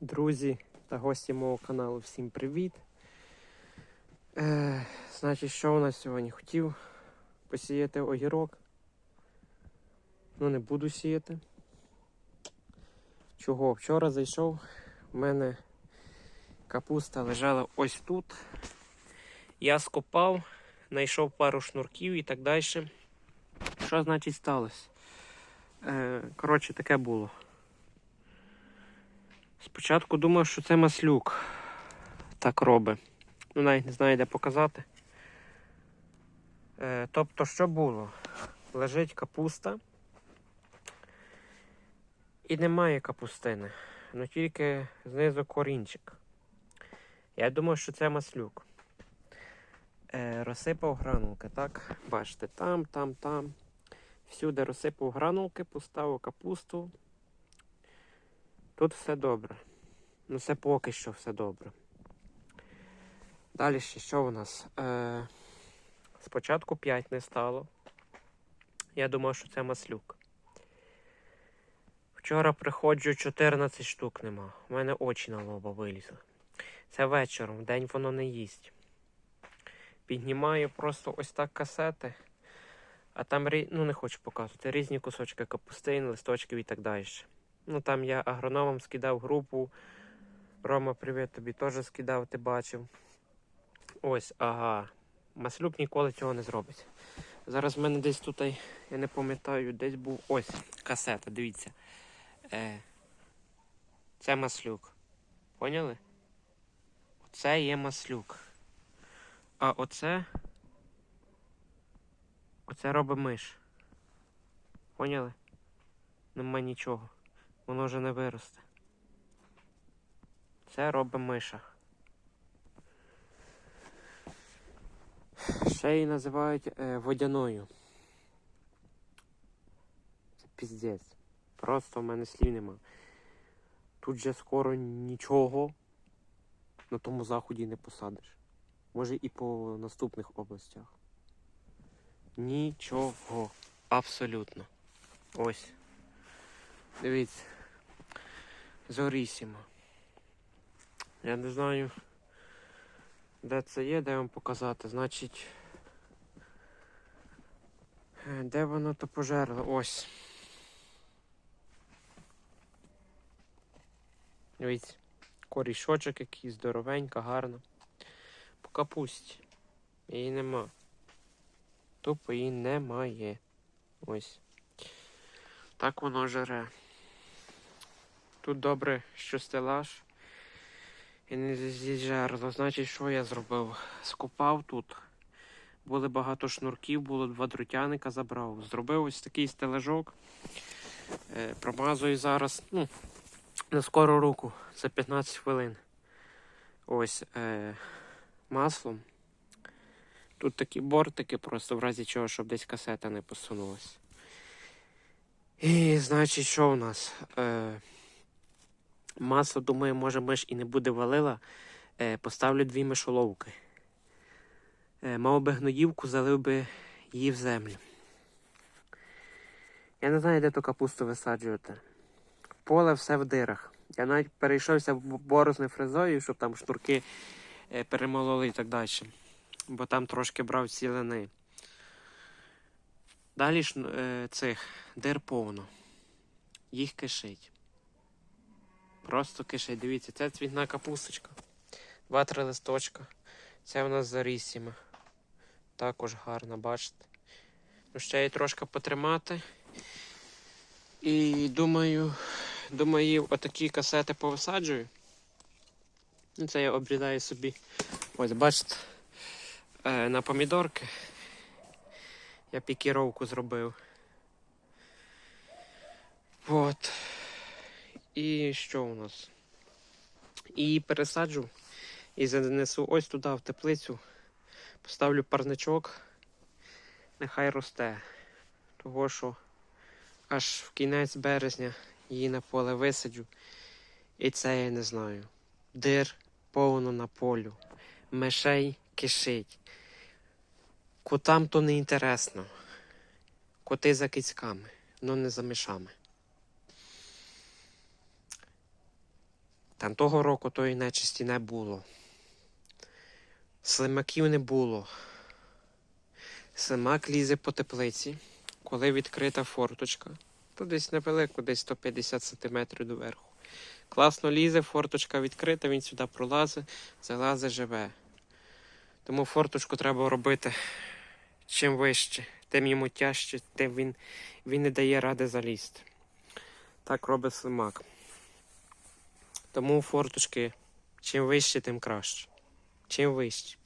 Друзі та гості мого каналу, всім привіт. Е, значить, що у нас сьогодні? Хотів посіяти огірок. Ну, не буду сіяти. Чого? Вчора зайшов, в мене капуста лежала ось тут. Я скопав, знайшов пару шнурків і так далі. Що значить сталося? Е, коротше, таке було. Спочатку думав, що це маслюк так робить. Ну, навіть не знаю, де показати. Е, тобто, що було? Лежить капуста і немає капустини. Ну тільки знизу корінчик. Я думав, що це маслюк. Е, розсипав гранулки, так? Бачите, там, там, там. Всюди розсипав гранулки, поставив капусту. Тут все добре. Ну, це поки що все добре. Далі ще що у нас? Е, спочатку 5 не стало. Я думав, що це маслюк. Вчора приходжу 14 штук нема. У мене очі на лоба вилізли. Це вечором, вдень воно не їсть. Піднімаю просто ось так касети. А там ну не хочу показувати, різні кусочки капустин, листочків і так далі. Ну там я агрономам скидав групу. Рома, привіт, тобі теж скидав, ти бачив. Ось, ага. Маслюк ніколи цього не зробить. Зараз в мене десь тут, я не пам'ятаю, десь був ось касета, дивіться. Е, це маслюк. Поняли? Оце є маслюк. А оце. Оце робить миш. Поняли? Нема нічого. Воно вже не виросте. Це робить миша. Ще її називають е, водяною. Це піздець. Просто в мене слів нема. Тут же скоро нічого на тому заході не посадиш. Може і по наступних областях. Нічого. Абсолютно. Ось. Дивіться. Зорісімо. Я не знаю, де це є, де вам показати. Значить. е, Де воно то пожерло? Ось. Дивіться. Корішочок який здоровенька, гарна. По капусті. Її нема. Тупо її немає. Ось. Так воно жере. Тут добре, що стелаж. І не зіжерло. Значить, що я зробив? Скопав тут. Були багато шнурків, було два друтяника забрав. Зробив ось такий стелажок. Е, промазую зараз, ну, на скору руку. За 15 хвилин. Ось е, маслом. Тут такі бортики, просто в разі чого, щоб десь касета не посунулась. І значить, що у нас? Е, масло, думаю, може миш і не буде валила. Е, поставлю дві мишоловки. Е, мав би гноївку, залив би її в землю. Я не знаю, де ту капусту висаджувати. Поле все в дирах. Я навіть перейшовся в борозне фрезою, щоб там шнурки е, перемололи і так далі. Бо там трошки брав цілини. Далі ж цих дир повно. Їх кишить. Просто кишить. Дивіться, це цвітна капусточка. Два-три листочка. Це у нас зарісіма. Також гарна, бачите. Ну, ще її трошки потримати. І думаю, думаю, отакі касети повисаджую. Ну, це я обрізаю собі. Ось, бачите, е, на помідорки. Я пікіровку зробив. От. І що у нас? І пересаджу і занесу ось туди, в теплицю. Поставлю парничок. Нехай росте. Того що аж в кінець березня її на поле висаджу. І це я не знаю. Дир повно на полю. Мишей кишить. Котам то не інтересно. Коти за кицьками, але не за мишами. Там того року тої нечисті не було. Слимаків не було. Слимак лізе по теплиці, коли відкрита форточка. То десь невелико, десь 150 см доверху. Класно лізе, форточка відкрита, він сюди пролазить, залазить, живе. Тому форточку треба робити чим вище, тим йому тяжче, тим він, він не дає ради залізти. Так робить слимак. Тому форточки чим вище, тим краще. Чим вище.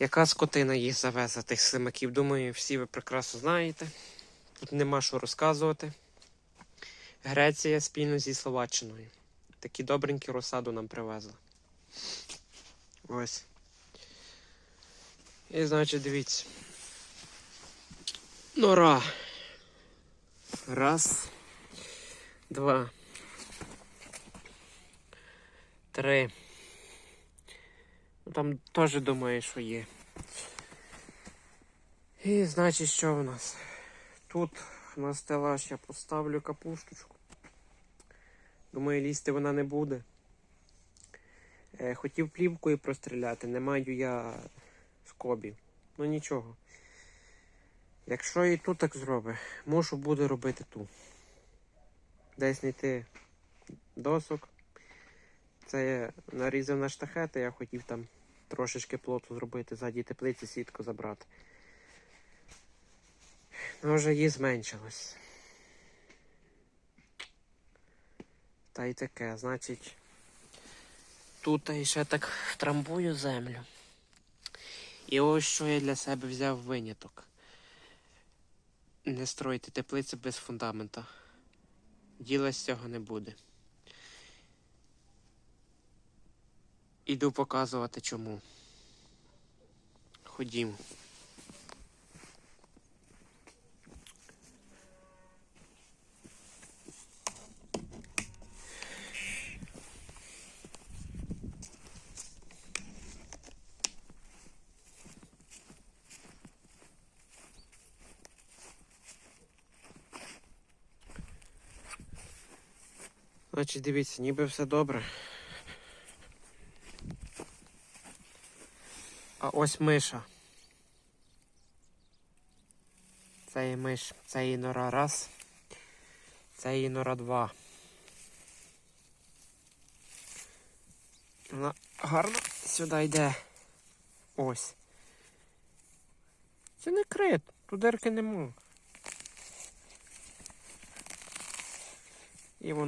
Яка скотина їх завезла, тих слимаків? Думаю, всі ви прекрасно знаєте. Тут нема що розказувати. Греція спільно зі Словаччиною. Такі добренькі розсаду нам привезли. Ось. І значить, дивіться. Нора. Раз. Два. Три. Ну, Там теж думаю, що є. І значить, що в нас? Тут на стелаж я поставлю капусточку. Думаю, лізти вона не буде. Е, хотів плівкою простріляти, не маю я скобів. Ну нічого. Якщо і тут так зробить, мушу буде робити ту. Десь знайти досок. Це я нарізав на штахети, я хотів там трошечки плоту зробити, ззаді теплиці сітку забрати. Ну, вже її зменшилось. Та й таке, значить, тут я ще так втрамбую землю. І ось що я для себе взяв виняток. Не стройте теплиці без фундамента. Діла з цього не буде. Іду показувати чому. Ходімо. Значить, дивіться, ніби все добре. А ось миша. Це є миш, це її нора раз. Це її нора два. Вона гарно сюди йде. Ось. Це не крит, тут дирки нема. І воно.